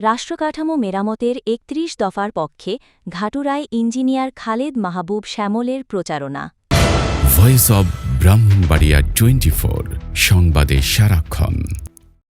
রাষ্ট্রকাঠামো মেরামতের একত্রিশ দফার পক্ষে ঘাটুরায় ইঞ্জিনিয়ার খালেদ মাহবুব শ্যামলের প্রচারণা। ভয়েস অব ব্রাহ্মণবাড়িয়া টোয়েন্টি সংবাদে সারাক্ষণ।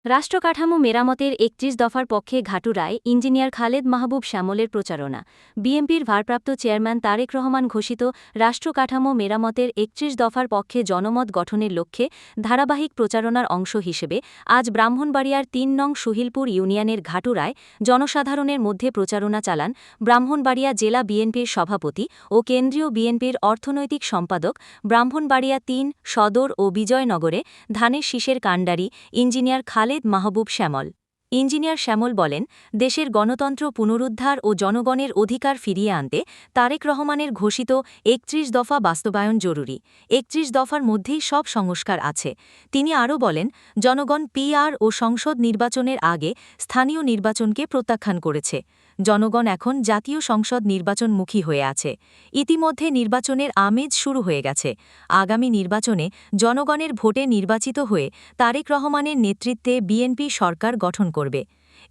রাষ্ট্রকাঠামো মেরামতের একত্রিশ দফার পক্ষে ঘাটুরায় ইঞ্জিনিয়ার খালেদ মাহবুব শ্যামলের প্রচারণা। বিএনপির ভারপ্রাপ্ত চেয়ারম্যান তারেক রহমান ঘোষিত রাষ্ট্রকাঠামো মেরামতের একত্রিশ দফার পক্ষে জনমত গঠনের লক্ষ্যে ধারাবাহিক প্রচারণার অংশ হিসেবে আজ ব্রাহ্মণবাড়িয়ার তিন নং সুহিলপুর ইউনিয়নের ঘাটুরায় জনসাধারণের মধ্যে প্রচারণা চালান ব্রাহ্মণবাড়িয়া জেলা বিএনপির সভাপতি ও কেন্দ্রীয় বিএনপির অর্থনৈতিক সম্পাদক ব্রাহ্মণবাড়িয়া তিন সদর ও বিজয়নগরে ধানের শীষের কাণ্ডারি, ইঞ্জিনিয়ার খালেদ মাহবুব শ্যামল ইঞ্জিনিয়ার শ্যামল বলেন, দেশের গণতন্ত্র পুনরুদ্ধার ও জনগণের অধিকার ফিরিয়ে আনতে তারেক রহমানের ঘোষিত একত্রিশ দফা বাস্তবায়ন জরুরি। একত্রিশ দফার মধ্যেই সব সংস্কার আছে। তিনি আরও বলেন, জনগণ পিআর ও সংসদ নির্বাচনের আগে স্থানীয় নির্বাচনকে প্রত্যাখ্যান করেছে। জনগণ এখন জাতীয় সংসদ নির্বাচনমুখী হয়ে আছে। ইতিমধ্যে নির্বাচনের আমেজ শুরু হয়ে গেছে। আগামী নির্বাচনে জনগণের ভোটে নির্বাচিত হয়ে তারেক রহমানের নেতৃত্বে বিএনপি সরকার গঠন করবে।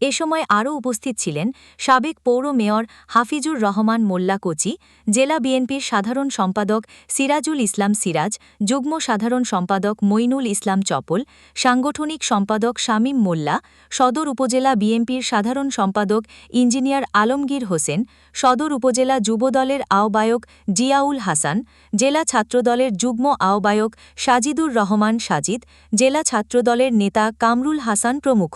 এ সময় আরও উপস্থিত ছিলেন সাবেক পৌর মেয়র হাফিজুর রহমান মোল্লা কোচি, জেলা বিএনপির সাধারণ সম্পাদক সিরাজুল ইসলাম সিরাজ, যুগ্ম সাধারণ সম্পাদক মইনুল ইসলাম চপল, সাংগঠনিক সম্পাদক শামীম মোল্লা, সদর উপজেলা বিএনপির সাধারণ সম্পাদক ইঞ্জিনিয়ার আলমগীর হোসেন, সদর উপজেলা যুবদলের আহ্বায়ক জিয়াউল হাসান, জেলা ছাত্রদলের যুগ্ম আহ্বায়ক সাজিদুর রহমান সাজিদ, জেলা ছাত্রদলের নেতা কামরুল হাসান প্রমুখ।